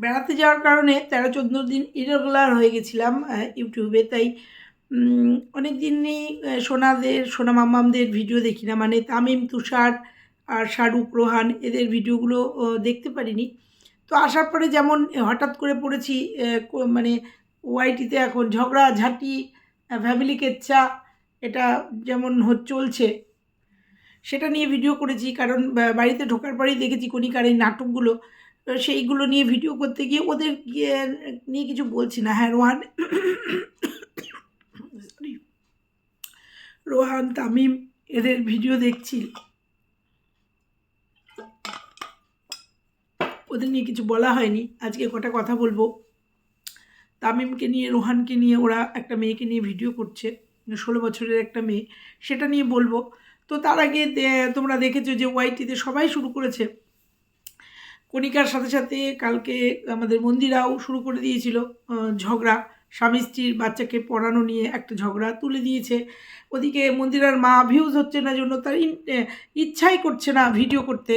বেড়াতে যাওয়ার কারণে তেরো, চোদ্দ দিন ইরেগুলার হয়ে গেছিলাম ইউটিউবে। তাই অনেক দিনই সোনাদের, সোনা মাম্মামদের ভিডিও দেখি না। মানে তামিম, তুষার আর শাহরুখ, রোহান, এদের ভিডিওগুলো দেখতে পারিনি। তো আসার পরে যেমন হঠাৎ করে পড়েছি মানে ওয়াইটিতে এখন, ঝগড়া, ঝাঁটি ফ্যামিলি কেচ্চা এটা যেমন চলছে, সেটা নিয়ে ভিডিও করেছি। কারণ বাড়িতে ঢোকার পরেই দেখেছি কণিকার এই নাটকগুলো। সেইগুলো নিয়ে ভিডিও করতে গিয়ে ওদের গিয়ে নিয়ে কিছু বলছি না। হ্যাঁ রোহান, Sorry. রোহান, তামিম, এদের ভিডিও দেখছি। ওদের নিয়ে কিছু বলা হয়নি। আজকে কটা কথা বলব। তামিমকে নিয়ে, রোহানকে নিয়ে ওরা একটা মেয়েকে নিয়ে ভিডিও করছে, ষোলো বছরের একটা মেয়ে। সেটা নিয়ে বলব। তো তার আগে তোমরা দেখেছ যে ওয়াইটিতে সবাই শুরু করেছে। কণিকার সাথে সাথে কালকে আমাদের মন্দিরাও শুরু করে দিয়েছিল ঝগড়া। স্বামী স্ত্রীর বাচ্চাকে পড়ানো নিয়ে একটা ঝগড়া তুলে দিয়েছে। ওদিকে মন্দিরার মা ভিউজ হচ্ছে না জন্য তার ইচ্ছাই করছে না ভিডিও করতে।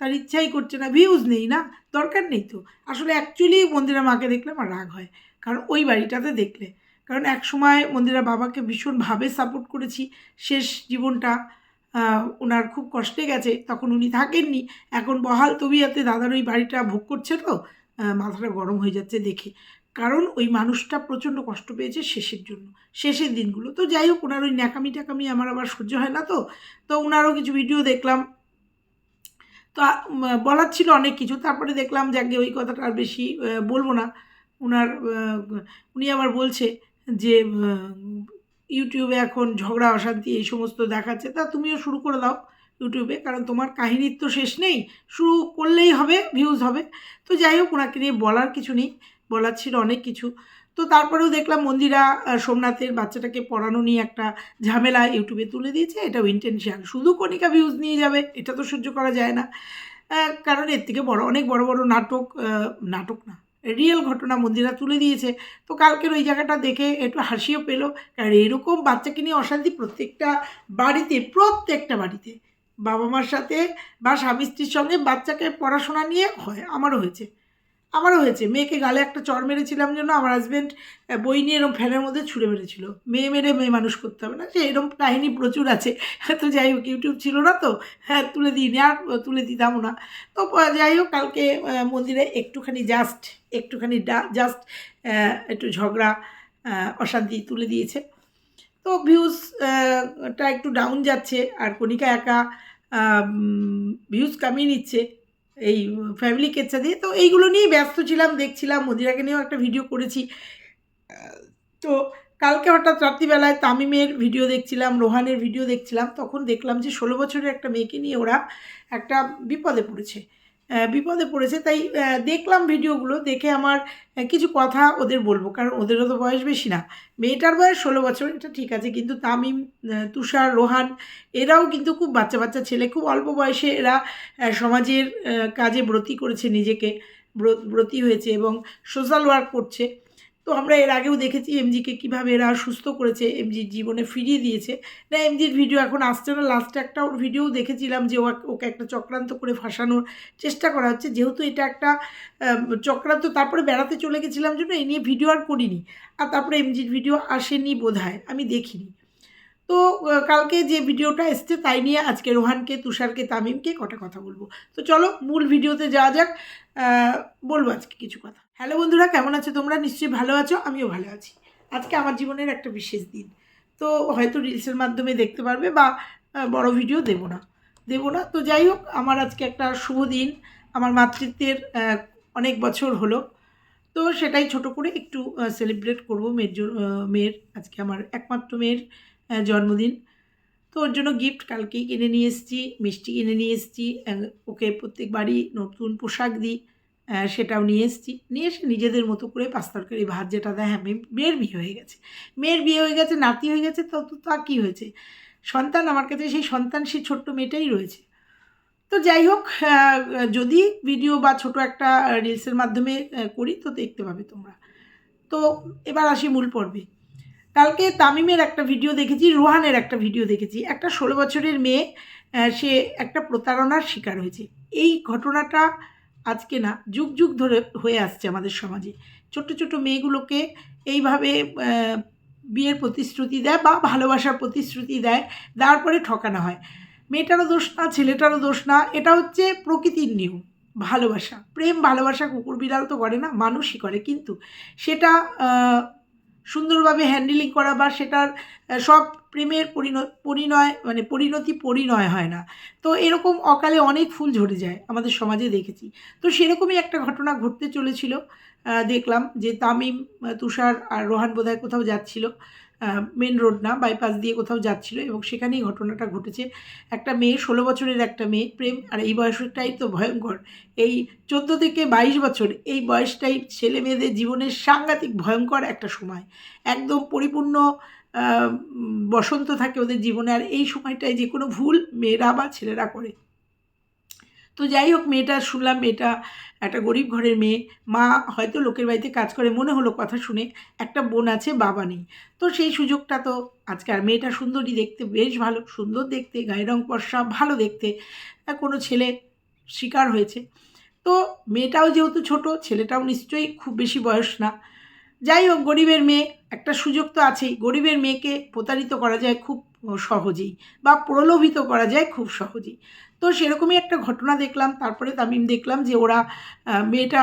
তার ইচ্ছাই করছে না ভিউজ নেই না, দরকার নেই তো। আসলে অ্যাকচুয়ালি মন্দিরা মাকে দেখলে আমার রাগ হয়, কারণ ওই বাড়িটাতে দেখলে। কারণ এক সময় মন্দিরা বাবাকে ভীষণভাবে সাপোর্ট করেছি, শেষ জীবনটা। ওনার খুব কষ্টে গেছে। তখন উনি থাকেননি। এখন বহাল তবিয়াতে দাদার ওই বাড়িটা ভোগ করছে তো মাথাটা গরম হয়ে যাচ্ছে দেখে। কারণ ওই মানুষটা প্রচণ্ড কষ্ট পেয়েছে শেষের জন্য। শেষের দিনগুলো। তো যাই হোক ওনার ওই ন্যাকামি ট্যাকামি আমার আবার সহ্য হয় না তো। তো ওনারও কিছু ভিডিও দেখলাম। তো বলার ছিল অনেক কিছু। তারপরে দেখলাম যাকে ওই কথাটা আর বেশি বলব না। ওনার উনি আবার বলছে যে ইউটিউবে এখন ঝগড়া, অশান্তি এই সমস্ত দেখাচ্ছে, তা তুমিও শুরু করে দাও ইউটিউবে, কারণ তোমার কাহিনীর তো শেষ নেই। শুরু করলেই হবে ভিউজ হবে। তো যাই হোক, ওনাকে নিয়ে বলার কিছু নেই, বলার ছিল অনেক কিছু। তো তারপরেও দেখলাম মন্দিরা সোমনাথের বাচ্চাটাকে পড়ানো নিয়ে একটা ঝামেলা ইউটিউবে তুলে দিয়েছে, এটাও ইন্টেনশিয়াল শুধু কণিকা ভিউজ নিয়ে যাবে, এটা তো সহ্য করা যায় না। কারণ এর থেকে বড়, অনেক বড় বড় নাটক নাটক না রিয়েল ঘটনা মন্দিরা তুলে দিয়েছে। তো কালকের ওই জায়গাটা দেখে একটু হাসিও পেল। কারণ এরকম বাচ্চাকে নিয়ে অশান্তি প্রত্যেকটা বাড়িতে প্রত্যেকটা বাড়িতে। বাবা মার সাথে বা স্বামী স্ত্রীর সঙ্গে বাচ্চাকে পড়াশোনা নিয়ে হয়, আমারও হয়েছে। আমারও হয়েছে। মেয়েকে গালে একটা চর মেরেছিলাম জন্য আমার হাজব্যান্ড বই নিয়ে এরকম ফ্যানের মধ্যে ছুঁড়ে মেরেছিল। মেয়ে মেরে মেয়ে মানুষ করতে হবে না। যে এরকম কাহিনী প্রচুর আছে। তো যাই হোক ইউটিউব ছিল না তো। হ্যাঁ তুলে দিইনি আর, তুলে দিতামও না। তো যাই হোক, কালকে মন্দিরে একটুখানি জাস্ট একটুখানি ডা জাস্ট একটু ঝগড়া অশান্তি তুলে দিয়েছে। তো ভিউজ টা একটু ডাউন যাচ্ছে। আর কণিকা একা ভিউজ কামিয়ে নিচ্ছে। এই ফ্যামিলি কেচ্ছা দিয়ে। তো এইগুলো নিয়েই ব্যস্ত ছিলাম, দেখছিলাম। মদিরাকে নিয়েও একটা ভিডিও করেছি। তো কালকে হঠাৎ রাত্রিবেলায় তামিমের ভিডিও দেখছিলাম, রোহানের ভিডিও দেখছিলাম। তখন দেখলাম যে ষোলো বছরের একটা মেয়েকে নিয়ে ওরা একটা বিপদে পড়েছে। বিপদে পড়েছে। তাই দেখলাম ভিডিওগুলো, দেখে আমার কিছু কথা ওদের বলব। কারণ ওদেরও তো বয়স বেশি না। মেয়েটার বয়স ষোলো বছর, এটা ঠিক আছে। কিন্তু তামিম তুষার, রোহান, এরাও কিন্তু খুব বাচ্চা বাচ্চা ছেলে। খুব অল্প বয়সে এরা সমাজের কাজে ব্রতী করেছে নিজেকে ব্রতি হয়েছে এবং সোশ্যাল ওয়ার্ক করছে। তো আমরা এর আগেও দেখেছি এমজিকে কীভাবে এরা সুস্থ করেছে, এমজির জীবনে ফিরিয়ে দিয়েছে। না, এমজির ভিডিও এখন আসছে না লাস্টে একটা ওর ভিডিও দেখেছিলাম যে ওকে একটা চক্রান্ত করে ফাঁসানোর চেষ্টা করা হচ্ছে। যেহেতু এটা একটা চক্রান্ত, তারপরে বেড়াতে চলে গেছিলাম জন্য এই নিয়ে ভিডিও আর করিনি। আর তারপরে এমজির ভিডিও আসেনি বোধ আমি দেখিনি। তো কালকে যে ভিডিওটা এসছে তাই নিয়ে আজকে রোহানকে, তুষারকে, তামিমকে কটা কথা বলব। তো চলো, মূল ভিডিওতে যাওয়া যাক। বলব আজকে কিছু কথা। হ্যালো বন্ধুরা কেমন আছো তোমরা? নিশ্চয়ই ভালো আছো আমিও ভালো আছি। আজকে আমার জীবনের একটা বিশেষ দিন। তো হয়তো রিলসের মাধ্যমে দেখতে পারবে বা বড় ভিডিও দেব না। দেব না। তো যাই হোক আমার আজকে একটা শুভ দিন। আমার মাতৃত্বের অনেক বছর হলো। তো সেটাই ছোট করে একটু সেলিব্রেট করব মেয়ের জ- আহ, মেয়ের আজকে আমার একমাত্র মেয়ের জন্মদিন। তো ওর জন্য গিফট কালকেই কিনে নিয়ে এসেছি মিষ্টি কিনে নিয়ে এসেছি ওকে প্রত্যেকবারই নতুন পোশাক দিই। সেটাও নিয়ে এসেছি। নিয়ে এসে নিজেদের মতো করে পাঁচ তরকারি ভাত যেটা দেয় হ্যাঁ মেয়ে- মেয়ের বিয়ে হয়ে গেছে। মেয়ের বিয়ে হয়ে গেছে, নাতি হয়ে গেছে, তো তো তা কী হয়েছে? সন্তান আমার কাছে, সেই সন্তান, সেই ছোট্ট মেয়েটাই রয়েছে। তো যাই হোক যদি ভিডিও বা ছোট একটা রিলসের মাধ্যমে করি, তো দেখতে পাবে তোমরা। তো এবার আসি মূল পর্বে। কালকে তামিমের একটা ভিডিও দেখেছি, রোহানের একটা ভিডিও দেখেছি। একটা ষোলো বছরের মেয়ে সে একটা প্রতারণার শিকার হয়েছে। এই ঘটনাটা আজকে না যুগ যুগ ধরে হয়ে আসছে আমাদের সমাজে। ছোট্ট ছোট মেয়েগুলোকে এইভাবে বিয়ের প্রতিশ্রুতি দেয় বা ভালোবাসার প্রতিশ্রুতি দেয় দেওয়ার পরে ঠকানো হয়। মেয়েটারও দোষ না, ছেলেটারও দোষ না, এটা হচ্ছে প্রকৃতির নিয়ম। ভালোবাসা, প্রেম, ভালোবাসা কুকুর বিড়াল তো করে না, মানুষই করে। কিন্তু সেটা সুন্দরভাবে হ্যান্ডেলিং করা বা সেটার সব প্রেমের পরিণ, পরিণয় মানে পরিণতি পরিণয় হয় না। তো এরকম অকালে অনেক ফুল ঝরে যায় আমাদের সমাজে দেখেছি। তো সেরকমই একটা ঘটনা ঘটতে চলেছিল। দেখলাম যে তামিম, তুষার আর রোহান বোধহয় কোথাও যাচ্ছিল। মেন রোড না বাইপাস দিয়ে কোথাও যাচ্ছিল এবং সেখানেই ঘটনাটা ঘটেছে। একটা মেয়ে, ষোলো বছরের একটা মেয়ে, প্রেম, আর এই বয়সটাই তো ভয়ঙ্কর। এই চোদ্দ থেকে বাইশ বছর, এই বয়সটাই ছেলে মেয়েদের জীবনের সাংঘাতিক ভয়ঙ্কর একটা সময়। একদম পরিপূর্ণ বসন্ত থাকে ওদের জীবনে, আর এই সময়টায় যে কোনো ভুল মেয়েরা বা ছেলেরা করে। তো যাই হোক, মেয়েটা, শুনলাম মেয়েটা একটা গরিব ঘরের মেয়ে। মা হয়তো লোকের বাড়িতে কাজ করে, মনে হলো কথা শুনে একটা বোন আছে, বাবা নেই। তো সেই সুযোগটা তো আজকে আর মেয়েটা সুন্দরী দেখতে, বেশ ভালো, সুন্দর দেখতে, গায়ের রং পর্সা ভালো দেখতে কোনো ছেলে শিকার হয়েছে। তো মেয়েটাও যেহেতু ছোট, ছেলেটাও নিশ্চয়ই খুব বেশি বয়স না। যাই হোক, গরিবের মেয়ে, একটা সুযোগ তো আছেই। গরিবের মেয়েকে প্রতারিত করা যায় খুব সহজেই বা প্রলোভিত করা যায় খুব সহজেই। তো সেরকমই একটা ঘটনা দেখলাম। তারপরে তামিম দেখলাম যে ওরা মেয়েটা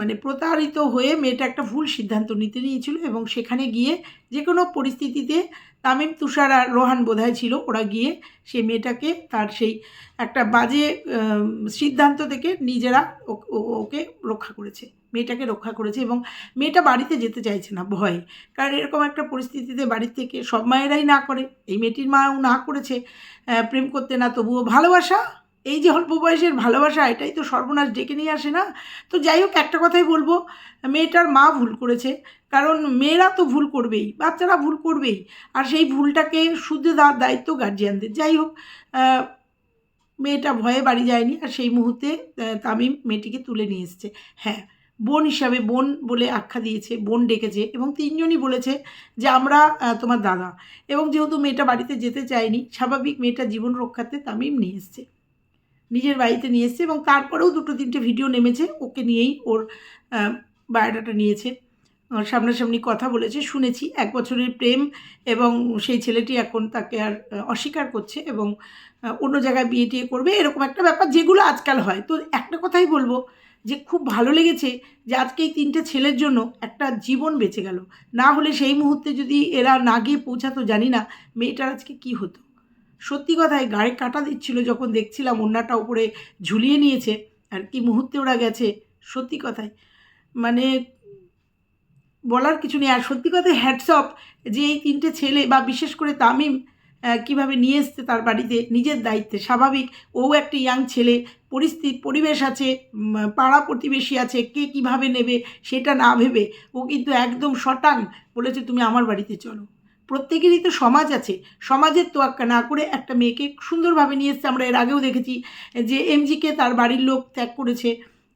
মানে প্রতারিত হয়ে মেয়েটা একটা ভুল সিদ্ধান্ত নিতে নিয়েছিল এবং সেখানে গিয়ে যে কোনো পরিস্থিতিতে তামিম, তুষার আর রোহান বোধহয় ছিল। ওরা গিয়ে সে মেয়েটাকে তার সেই একটা বাজে সিদ্ধান্ত থেকে নিজেরা ওকে রক্ষা করেছে। মেয়েটাকে রক্ষা করেছে এবং মেয়েটা বাড়িতে যেতে চাইছে না, ভয়ে। কারণ এরকম একটা পরিস্থিতিতে বাড়ির থেকে সব মায়েরাই না করে, এই মেয়েটির মাও না করেছে প্রেম করতে না, তবুও ভালোবাসা? এই যে অল্প বয়সের ভালোবাসা, এটাই তো সর্বনাশ ডেকে নিয়ে আসে না? তো যাই হোক, একটা কথাই বলব, মেয়েটার মা ভুল করেছে, কারণ মেয়েরা তো ভুল করবেই, বাচ্চারা ভুল করবেই, আর সেই ভুলটাকে শুধরে দেওয়ার দায়িত্ব গার্জিয়ানদের যাই হোক মেয়েটা ভয়ে বাড়ি যায়নি, আর সেই মুহূর্তে তামিম মেয়েটিকে তুলে নিয়ে এসছে। হ্যাঁ বোন হিসাবে বোন বলে আখ্যা দিয়েছে, বোন ডেকেছে এবং তিনজনই বলেছে যে আমরা তোমার দাদা। এবং যেহেতু মেয়েটা বাড়িতে যেতে চায়নি, স্বাভাবিক মেয়েটা জীবন রক্ষার্থে তামিম নিয়ে এসছে। নিজের বাড়িতে নিয়ে এসছে এবং তারপরেও দুটো তিনটে ভিডিও নেমেছে, ওকে নিয়েই ওর বায়োডাটা নিয়েছে। সামনাসামনি কথা বলেছে, শুনেছি, এক বছরের প্রেম এবং সেই ছেলেটি এখন তাকে আর অস্বীকার করছে এবং অন্য জায়গায় বিয়ে টিয়ে করবে, এরকম একটা ব্যাপার যেগুলো আজকাল হয়। তো একটা কথাই বলব যে খুব ভালো লেগেছে যে আজকে এই তিনটে ছেলের জন্য একটা জীবন বেঁচে গেল। না হলে সেই মুহূর্তে যদি এরা না গিয়ে পৌঁছাতো, জানি না মেয়েটার আজকে কী হতো। সত্যি কথায় গায়ে কাটা দিচ্ছিল যখন দেখছিলাম অন্যটা উপরে ঝুলিয়ে নিয়েছে আর কি মুহূর্তে ওরা গেছে, সত্যি কথায়। মানে বলার কিছু নেই। আর সত্যি কথায় হ্যাটসঅপ যে এই তিনটে ছেলে বা বিশেষ করে তামিম কীভাবে নিয়ে এসছে তার বাড়িতে নিজের দায়িত্বে। স্বাভাবিক, ও একটা ইয়াং ছেলে পরিস্থিতি পরিবেশ আছে পাড়া প্রতিবেশী আছে, কে কীভাবে নেবে সেটা না ভেবে ও কিন্তু একদম শটাং বলেছে, তুমি আমার বাড়িতে চলো। প্রত্যেকেরই তো সমাজ আছে। সমাজের তোয়াক্কা না করে একটা মেয়েকে সুন্দরভাবে নিয়ে এসছে। আমরা এর আগেও দেখেছি যে এমজিকে তার বাড়ির লোক ত্যাগ করেছে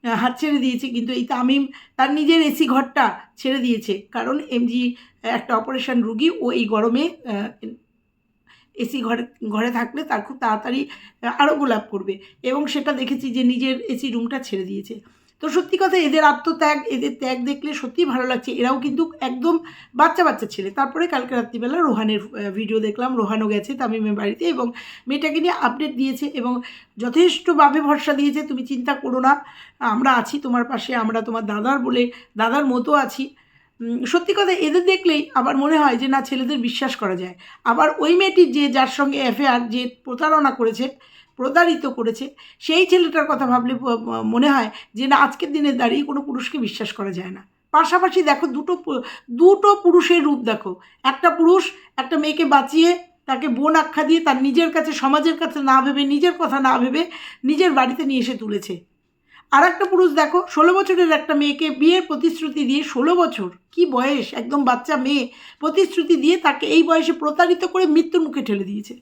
হাত ছেড়ে দিয়েছে, কিন্তু এই তামিম তার নিজের এসি ঘরটা ছেড়ে দিয়েছে। কারণ এমজি একটা অপারেশন রুগী, ও এই গরমে এসি ঘরে ঘরে থাকলে তার খুব তাড়াতাড়ি আরও গোলাপ করবে এবং সেটা দেখেছি যে নিজের এসি রুমটা ছেড়ে দিয়েছে। তো সত্যি কথা, এদের আত্মত্যাগ, এদের ত্যাগ দেখলে সত্যিই ভালো লাগছে। এরাও কিন্তু একদম বাচ্চা বাচ্চা ছেলে। তারপরে কালকে রাত্রিবেলা রোহানের ভিডিও দেখলাম। রোহানও গেছে তামিমের বাড়িতে এবং মেয়েটাকে নিয়ে আপডেট দিয়েছে এবং যথেষ্টভাবে ভরসা দিয়েছে, তুমি চিন্তা করো না, আমরা আছি তোমার পাশে, আমরা তোমার দাদার বলে, দাদার মতো আছি। সত্যি কথা, এদের দেখলেই আবার মনে হয় যে না, ছেলেদের বিশ্বাস করা যায়। আবার ওই মেয়েটির যে, যার সঙ্গে অ্যাফেয়ার যে প্রতারণা করেছে, প্রতারিত করেছে, সেই ছেলেটার কথা ভাবলে মনে হয় যে না, আজকের দিনে দাঁড়িয়ে কোনো পুরুষকে বিশ্বাস করা যায় না। পাশাপাশি দেখো, দুটো দুটো পুরুষের রূপ দেখো। একটা পুরুষ, একটা মেয়েকে বাঁচিয়ে তাকে বোন আখ্যা দিয়ে তার নিজের কাছে, সমাজের কাছে না ভেবে, নিজের কথা না ভেবে নিজের বাড়িতে নিয়ে এসে তুলেছে। আর একটা পুরুষ দেখো, ষোলো বছরের একটা মেয়েকে বিয়ের প্রতিশ্রুতি দিয়ে ষোলো বছর, কি বয়স, একদম বাচ্চা মেয়ে, প্রতিশ্রুতি দিয়ে তাকে এই বয়সে প্রতারিত করে মৃত্যুর মুখে ঠেলে দিয়েছে।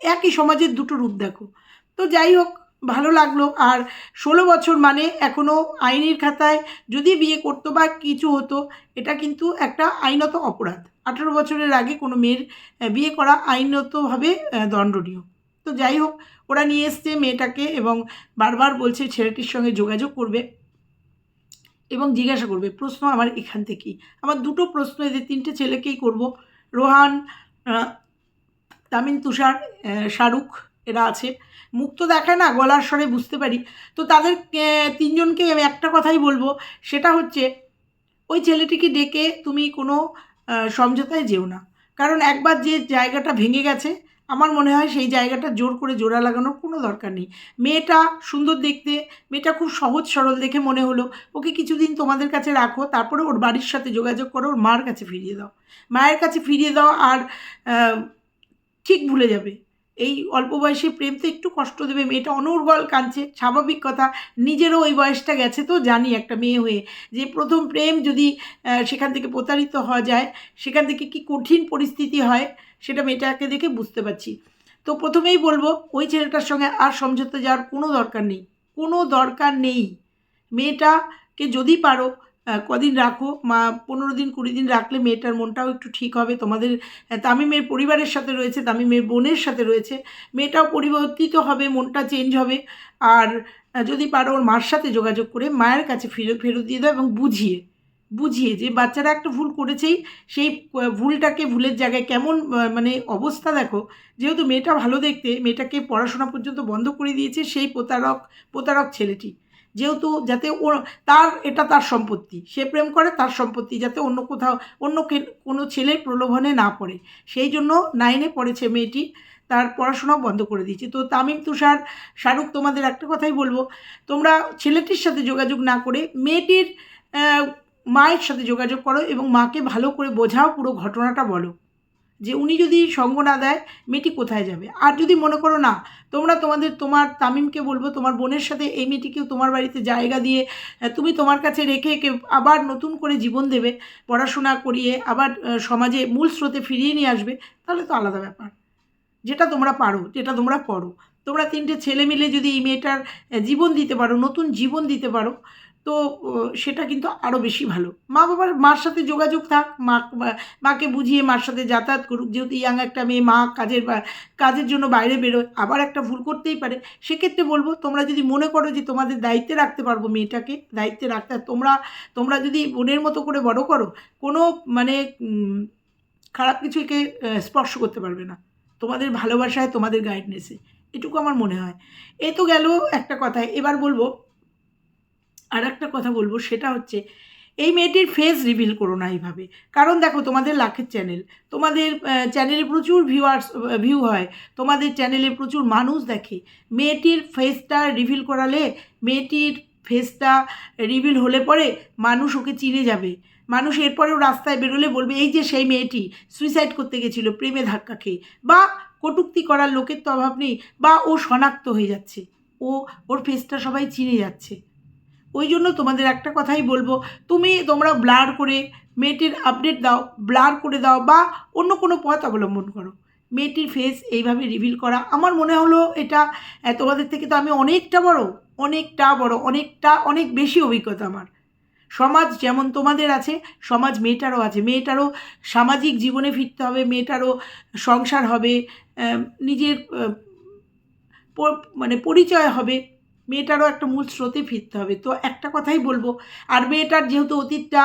একই সমাজের দুটো রূপ দেখো। তো যাই হোক, ভালো লাগল। আর ষোলো বছর মানে এখনও আইনের খাতায় যদি বিয়ে করতো বা কিছু হতো, এটা কিন্তু একটা আইনত অপরাধ। আঠেরো বছরের আগে কোনো মেয়ের বিয়ে করা আইনতভাবে দণ্ডনীয়। তো যাই হোক ওরা নিয়ে এসছে মেয়েটাকে এবং বারবার বলছে ছেলেটির সঙ্গে যোগাযোগ করবে এবং জিজ্ঞাসা করবে, প্রশ্ন আমার এখান থেকেই। আমার দুটো প্রশ্ন এদের তিনটে ছেলেকেই করব। রোহান তামিন তুষার শাহরুখ, এরা আছে। মুখ তো দেখায় না, গলার স্বরে বুঝতে পারি। তো তাদের তিনজনকে আমি একটা কথাই বলব, সেটা হচ্ছে, ওই ছেলেটিকে ডেকে তুমি কোনো সমঝোতায় যেও না। কারণ একবার যে জায়গাটা ভেঙে গেছে আমার মনে হয় সেই জায়গাটা জোর করে জোড়া লাগানোর কোনো দরকার নেই। মেয়েটা সুন্দর দেখতে, মেয়েটা খুব সহজ সরল দেখে মনে হলো, ওকে কিছুদিন তোমাদের কাছে রাখো, তারপরে ওর বাড়ির সাথে যোগাযোগ করো, ওর মার কাছে ফিরিয়ে দাও। মায়ের কাছে ফিরিয়ে দাও আর ঠিক ভুলে যাবে। এই অল্প বয়সে প্রেম তো একটু কষ্ট দেবে, মেয়েটা অনর্গল কাঁদছে, স্বাভাবিক কথা, নিজেরও ওই বয়সটা গেছে তো, জানি একটা মেয়ে হয়ে। যে প্রথম প্রেম যদি সেখান থেকে প্রতারিত হওয়া যায়, সেখান থেকে কি কঠিন পরিস্থিতি হয় সেটা মেয়েটাকে দেখে বুঝতে পারছি। তো প্রথমেই বলব, ওই ছেলেটার সঙ্গে আর সমঝোতা যাওয়ার কোনো দরকার নেই। কোনো দরকার নেই। মেয়েটাকে যদি পারো কদিন রাখো, মা, পনেরো দিন, কুড়ি দিন রাখলে মেয়েটার মনটাও একটু ঠিক হবে। তোমাদের তামিমের পরিবারের সাথে রয়েছে, তামিমের বোনের সাথে রয়েছে। মেয়েটাও পরিবর্তিত হবে, মনটা চেঞ্জ হবে। আর যদি পারো ওর মার সাথে যোগাযোগ করে মায়ের কাছে ফেরত ফেরত দিয়ে দাও এবং বুঝিয়ে। বুঝিয়ে যে বাচ্চারা একটা ভুল করেছেই সেই ভুলটাকে ভুলের জায়গায় কেমন মানে অবস্থা দেখো, যেহেতু মেয়েটা ভালো দেখতে, মেয়েটাকে পড়াশোনা পর্যন্ত বন্ধ করে দিয়েছে সেই প্রতারক প্রতারক ছেলেটি। যেহেতু যাতে ওর, তার, এটা তার সম্পত্তি। সে প্রেম করে, তার সম্পত্তি যাতে অন্য কোথাও, অন্য কোনো ছেলের প্রলোভনে না পড়ে। সেই জন্য নাইনে পড়েছে মেয়েটি, তার পড়াশোনাও বন্ধ করে দিয়েছে। তো তামিম, তুষার, শাহরুখ, তোমাদের একটা কথাই বলব, তোমরা ছেলেটির সাথে যোগাযোগ না করে মেয়েটির মায়ের সাথে যোগাযোগ করো এবং মাকে ভালো করে বোঝাও পুরো ঘটনাটা বলো। যে উনি যদি সঙ্গ না দেয়, মেয়েটি কোথায় যাবে? আর যদি মনে করো না, তোমরা তোমাদের, তোমার তামিমকে বলব, তোমার বোনের সাথে এই মেয়েটিকেও তোমার বাড়িতে জায়গা দিয়ে তুমি তোমার কাছে রেখে একে আবার নতুন করে জীবন দেবে, পড়াশোনা করিয়ে আবার সমাজে মূল স্রোতে ফিরিয়ে নিয়ে আসবে, তাহলে তো আলাদা ব্যাপার। যেটা তোমরা পারো, যেটা তোমরা করো। তোমরা তিনটে ছেলে মিলে যদি এই মেয়েটার জীবন দিতে পারো, নতুন জীবন দিতে পারো তো সেটা কিন্তু আরও বেশি ভালো। মা বাবার মার সাথে যোগাযোগ থাক। মা মাকে বুঝিয়ে মার সাথে যাতায়াত করুক। যেহেতু ইয়াং একটা মেয়ে, মা কাজের কাজের জন্য বাইরে বেরোয়, আবার একটা ভুল করতেই পারে। সেক্ষেত্রে বলব, তোমরা যদি মনে করো যে তোমাদের দায়িত্বে রাখতে পারব মেয়েটাকে, দায়িত্বে রাখতে, তোমরা তোমরা যদি বোনের মতো করে বড় করো, কোনো মানে খারাপ কিছুকে স্পর্শ করতে পারবে না। তোমাদের ভালোবাসায় তোমাদের গাইডনেসে এটুকু আমার মনে হয়। এ তো গেল একটা কথা এবার বলব আর একটা কথা বলব, সেটা হচ্ছে এই মেয়েটির ফেস রিভিল করো না এইভাবে। কারণ দেখো তোমাদের লাখের চ্যানেল তোমাদের চ্যানেলে প্রচুর ভিউয়ার্স ভিউ হয়, তোমাদের চ্যানেলে প্রচুর মানুষ দেখে। মেয়েটির ফেসটা রিভিল করালে, মেয়েটির ফেসটা রিভিল হলে পরে মানুষ ওকে চিনে যাবে। মানুষ এরপরেও রাস্তায় বেরোলে বলবে, এই যে সেই মেয়েটি সুইসাইড করতে গেছিল প্রেমে ধাক্কা খেয়ে। বা কটূক্তি করার লোকের তো অভাব নেই, বা ও শনাক্ত হয়ে যাচ্ছে। ও, ওর ফেসটা সবাই চিনে যাচ্ছে। ওই জন্য তোমাদের একটা কথাই বলব, তুমি তোমরা ব্লার করে মেয়েটির আপডেট দাও, ব্লার করে দাও বা অন্য কোনো পথ অবলম্বন করো। মেয়েটির ফেস এইভাবে রিভিল করা, আমার মনে হলো এটা তোমাদের থেকে তো আমি অনেকটা বড় অনেকটা বড়, অনেকটা, অনেক বেশি অভিজ্ঞতা আমার। সমাজ যেমন তোমাদের আছে, সমাজ মেয়েটারও আছে, মেয়েটারও সামাজিক জীবনে ফিরতে হবে, মেয়েটারও সংসার হবে নিজের মানে পরিচয় হবে। মেয়েটারও একটা মূল স্রোতে ফিরতে হবে। তো একটা কথাই বলব, আর মেয়েটার যেহেতু অতীতটা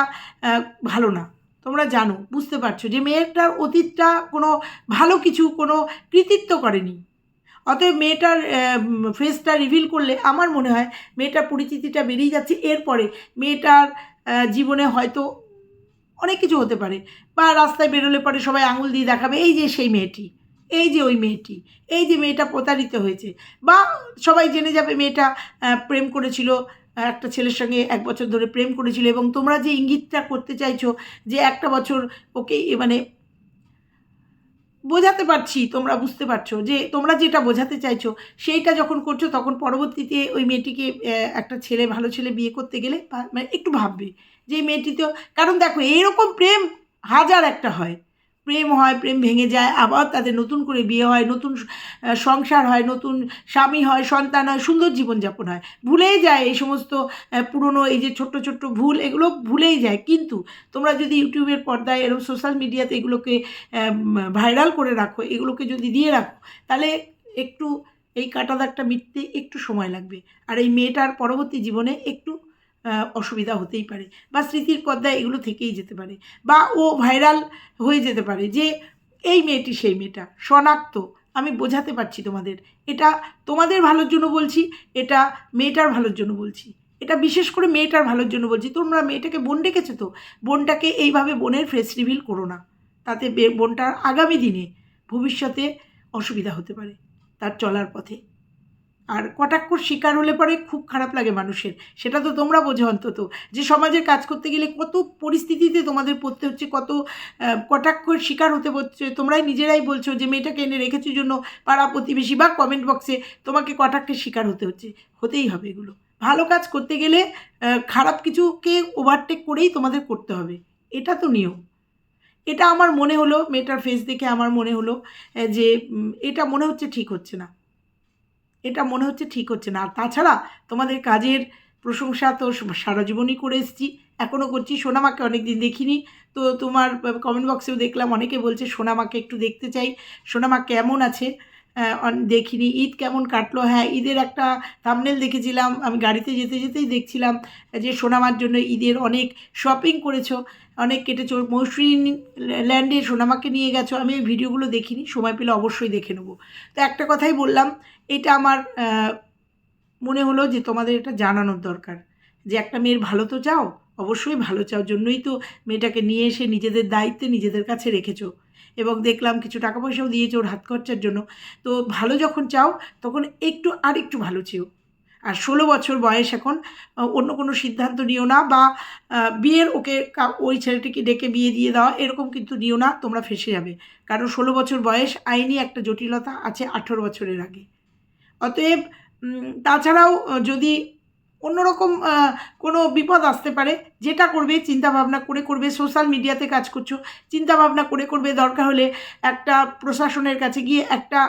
ভালো না, তোমরা জানো, বুঝতে পারছ যে মেয়েটার অতীতটা কোনো ভালো কিছু, কোনো কৃতিত্ব করেনি। অতএব মেয়েটার ফেসটা রিভিল করলে আমার মনে হয় মেয়েটার পরিচিতিটা বেরিয়ে যাচ্ছে। এরপরে মেয়েটার জীবনে হয়তো অনেক কিছু হতে পারে, বা রাস্তায় বেরোলে পরে সবাই আঙুল দিয়ে দেখাবে, এই যে সেই মেয়েটি। এই যে ওই মেয়েটি, এই যে মেয়েটা প্রতারিত হয়েছে, বা সবাই জেনে যাবে মেয়েটা প্রেম করেছিল, একটা ছেলের সঙ্গে এক বছর ধরে প্রেম করেছিল এবং তোমরা যে ইঙ্গিতটা করতে চাইছো যে একটা বছর ওকে মানে বোঝাতে পারছি, তোমরা বুঝতে পারছ যে তোমরা যেটা বোঝাতে চাইছো সেইটা যখন করছ তখন পরবর্তীতে ওই মেয়েটিকে একটা ছেলে, ভালো ছেলে বিয়ে করতে গেলে মানে একটু ভাববে যে মেয়েটি তো, কারণ দেখো এইরকম প্রেম হাজার একটা হয়। প্রেম হয়, প্রেম ভেঙে যায়, আবার তাদের নতুন করে বিয়ে হয়, নতুন সংসার হয়, নতুন স্বামী হয়, সন্তান হয়, সুন্দর জীবনযাপন হয়। ভুলেই যায় এই সমস্ত পুরনো এই যে ছোট্ট ছোট্ট ভুল, এগুলো ভুলেই যায়। কিন্তু তোমরা যদি ইউটিউবের পর্দায় এরকম সোশ্যাল মিডিয়াতে এগুলোকে ভাইরাল করে রাখো, এগুলোকে যদি দিয়ে রাখো, তাহলে একটু এই কাটা দাগটা মিটতে একটু সময় লাগবে। আর এই মেয়েটার পরবর্তী জীবনে একটু অসুবিধা হতেই পারে বা স্মৃতির পর্দা এগুলো থেকেই যেতে পারে বা ও ভাইরাল হয়ে যেতে পারে যে এই মেয়েটি সেই মেয়েটা, শনাক্ত, আমি বোঝাতে পারছি তোমাদের। এটা তোমাদের ভালোর জন্য বলছি, এটা মেয়েটার ভালোর জন্য বলছি। এটা বিশেষ করে মেয়েটার ভালোর জন্য বলছি। তোমরা মেয়েটাকে বোন ডেকেছো তো? বোনটাকে এইভাবে বোনের ফেস রিভিল করো না। তাতে বোনটার আগামী দিনে ভবিষ্যতে অসুবিধা হতে পারে তার চলার পথে। আর কটাক্ষর শিকার হলে পরে খুব খারাপ লাগে মানুষের। সেটা তো তোমরা বোঝো অন্তত। যে সমাজের কাজ করতে গেলে কত পরিস্থিতিতে তোমাদের পড়তে হচ্ছে, কত কটাক্ষর শিকার হতে হচ্ছে। তোমরাই নিজেরাই বলছো যে মেয়েটাকে এনে রেখেছো জন্য পাড়া প্রতিবেশী বা কমেন্ট বক্সে তোমাকে কটাক্ষের শিকার হতে হচ্ছে। হতেই হবে এগুলো। ভালো কাজ করতে গেলে খারাপ কিছুকে ওভারটেক করেই তোমাদের করতে হবে। এটা তো নিয়ম। এটা আমার মনে হলো, মেয়েটার ফেস দেখে আমার মনে হলো যে এটা মনে হচ্ছে ঠিক হচ্ছে না। এটা মনে হচ্ছে ঠিক হচ্ছে না। আর তাছাড়া তোমাদের কাজের প্রশংসা তো সারা জীবনই করে এসেছি। এখনও করছি। সোনামাকে অনেক দিন দেখিনি। তো তোমার কমেন্ট বক্সেও দেখলাম। অনেকে বলছে, সোনামাকে একটু দেখতে চাই। সোনামা কেমন আছে? দেখিনি। ঈদ কেমন কাটলো? হ্যাঁ ঈদের একটা থামনেল দেখেছিলাম। আমি গাড়িতে যেতে যেতেই দেখছিলাম যে সোনামার জন্য ঈদের অনেক শপিং করেছ। অনেক কেটেছো মৌসুমী ল্যান্ডে সোনামাকে নিয়ে গেছো। আমি ওই ভিডিওগুলো দেখিনি, সময় পেলে অবশ্যই দেখে নেব। তো একটা কথাই বললাম, এটা আমার মনে হলো যে তোমাদের এটা জানানোর দরকার। যে একটা মেয়ের ভালো তো চাও, অবশ্যই ভালো চাও, জন্যই তো মেয়েটাকে নিয়ে এসে নিজেদের দায়িত্বে নিজেদের কাছে রেখেছো। এবং দেখলাম কিছু টাকা পয়সাও দিয়েছ ওর হাত খরচার জন্য। তো ভালো যখন চাও, তখন একটু আর একটু ভালো চেও আর ষোলো বছর বয়স এখন অন্য কোনো সিদ্ধান্ত নিও না বা বিয়ের ওকে ওই ছেলেটিকে ডেকে বিয়ে দিয়ে দেওয়া এরকম কিন্তু নিও না, তোমরা ফেসে যাবে। কারণ ষোলো বছর বয়স আইনি একটা জটিলতা আছে আঠেরো বছরের আগে। অতএব তাছাড়াও যদি অন্যরকম কোনো বিপদ আসতে পারে, যেটা করবে চিন্তা ভাবনা করে করবে, সোশ্যাল মিডিয়াতে কাজ করছ চিন্তা ভাবনা করে করবে, দরকার হলে একটা প্রশাসনের কাছে গিয়ে একটা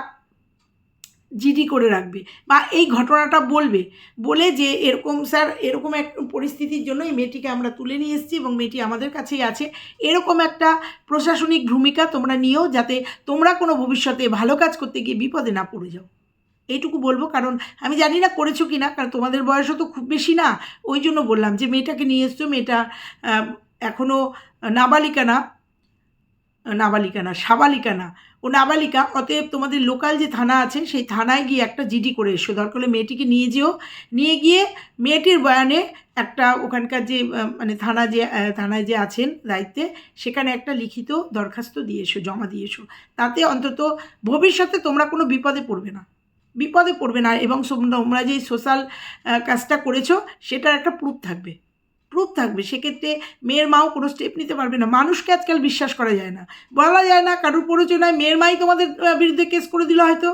জিডি করে রাখবে বা এই ঘটনাটা বলবে। বলে যে এরকম স্যার, এরকম এক পরিস্থিতির জন্য এই মেয়েটিকে আমরা তুলে নিয়ে এসেছি এবং মেয়েটি আমাদের কাছেই আছে। এরকম একটা প্রশাসনিক ভূমিকা তোমরা নিও যাতে তোমরা কোনো ভবিষ্যতে ভালো কাজ করতে গিয়ে বিপদে না পড়ে যাও। এইটুকু বলব কারণ আমি জানি না করেছ কি না, কারণ তোমাদের বয়সও তো খুব বেশি না। ওই জন্য বললাম যে মেয়েটাকে নিয়ে এসছো, মেয়েটা এখনও নাবালিকা না নাবালিকা না, সাবালিকা না। ও নাবালিকা, অতএব তোমাদের লোকাল যে থানা আছে, সেই থানায় গিয়ে একটা জিডি করে এসো। দরকার হলে মেয়েটিকে নিয়ে যেও। নিয়ে গিয়ে মেয়েটির বয়ানে একটা ওখানকার যে মানে থানা যে থানায় যে আছেন দায়িত্বে, সেখানে একটা লিখিত দরখাস্ত দিয়ে এসো, জমা দিয়ে এসো। তাতে অন্তত ভবিষ্যতে তোমরা কোনো বিপদে পড়বে না। বিপদে পড়বে না এবং তোমরা যে সোশ্যাল কাজটা করেছ, সেটার একটা প্রুফ থাকবে। প্রুফ থাকবে। সেক্ষেত্রে মেয়ের মাও কোনো স্টেপ নিতে পারবে না। মানুষকে আজকাল বিশ্বাস করা যায় না। বলা যায় না, কারোর প্ররোচনায় মেয়ের মাই তোমাদের বিরুদ্ধে কেস করে দিল হয়তো।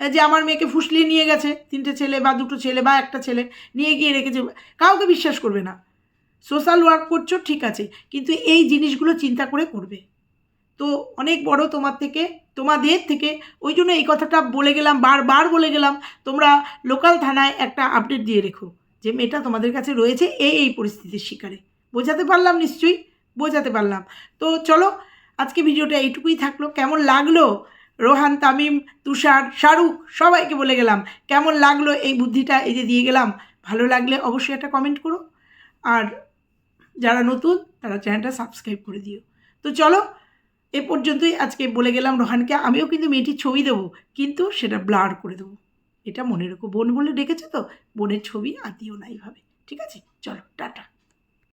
যে আমার মেয়েকে ফুসলিয়ে নিয়ে গেছে, তিনটে ছেলে বা দুটো ছেলে বা একটা ছেলে নিয়ে গিয়ে রেখেছে, কাউকে বিশ্বাস করবে না। সোশ্যাল ওয়ার্ক করছ, ঠিক আছে, কিন্তু এই জিনিসগুলো চিন্তা করে করবে। তো অনেক বড় তোমার থেকে, তোমাদের থেকে ওই জন্য এই কথাটা বলে গেলাম, বারবার বলে গেলাম, তোমরা লোকাল থানায় একটা আপডেট দিয়ে রেখো। যে মেয়েটা তোমাদের কাছে রয়েছে এই এই পরিস্থিতির শিকারে। বোঝাতে পারলাম নিশ্চয়ই? বোঝাতে পারলাম। তো চলো, আজকে ভিডিওটা এইটুকুই থাকল। কেমন লাগল? রোহান, তামিম, তুষার, শাহরুখ, সবাইকে বলে গেলাম, কেমন লাগল এই বুদ্ধিটা এই যে দিয়ে গেলাম? ভালো লাগলে অবশ্যই একটা কমেন্ট করো। আর যারা নতুন, তারা চ্যানেলটা সাবস্ক্রাইব করে দিও। তো চলো, এ পর্যন্তই আজকে বলে গেলাম রোহানকে। আমিও কিন্তু মেয়েটির ছবি দেবো, কিন্তু সেটা ব্লার করে দেবো। এটা মনে রেখো। বোন বলে ডেকেছে তো? বোনের ছবি আর দিও না এইভাবে। ঠিক আছে? চলো, টাটা।